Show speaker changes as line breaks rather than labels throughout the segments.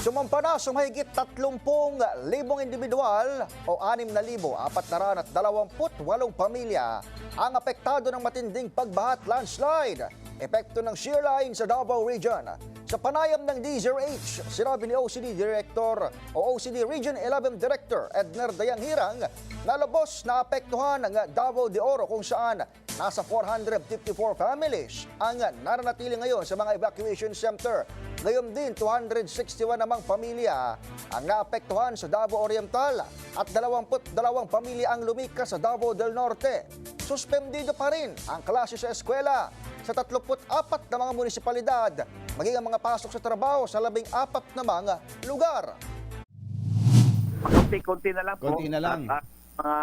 Sumampa na sa mahigit 30,000 individual o 6,428 pamilya ang apektado ng matinding pagbaha at landslide. Epekto ng shear line sa Davao Region. Sa panayam ng DZRH, sinabi ni OCD Director o OCD Region 11 Director Edner Dayang Hirang na lubos na apektuhan ng Davao de Oro kung saan nasa 454 families ang nananatili ngayon sa mga evacuation center. Ngayon din, 261 namang pamilya ang naapektuhan sa Davao Oriental at 22 pamilya ang lumikas sa Davao del Norte. Suspendido pa rin ang klase sa eskwela sa 34 na mga munisipalidad, maging ang mga pasok sa trabaho sa 14 na mga lugar.
Konti-konti na lang po.
Konti na lang.
At, at mga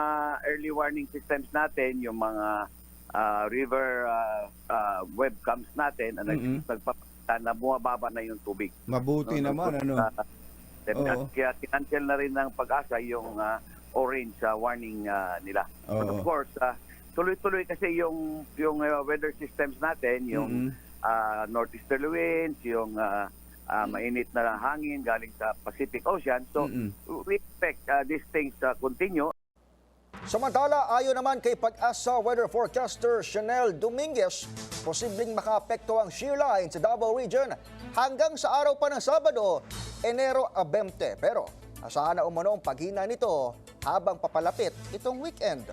early warning systems natin, yung mga ah, river ah, ah, webcams natin, ang
Mm-mm.
mm nagpapakita na bumababa na yung tubig.
Mabuti
No,
naman,
no,
ano?
ah, then,
Oo.
at Kaya kinancel na rin ng pag-asa yung ah, orange ah, warning ah, nila. But of
Oo.
course, ah, tuloy-tuloy kasi yung yung ah, weather systems natin, yung
Mm-mm.
ah, northeasterly winds, yung ah, ah, mainit na hangin galing sa Pacific Ocean. So,
Mm-mm.
we expect uh, these things to continue.
Samantala, ayon naman kay pag-asa weather forecaster Chanel Dominguez, posibleng makaapekto ang shear line sa Davao Region hanggang sa araw pa ng Sabado, Enero 20. Pero asahan na umano ang paghina nito habang papalapit itong weekend.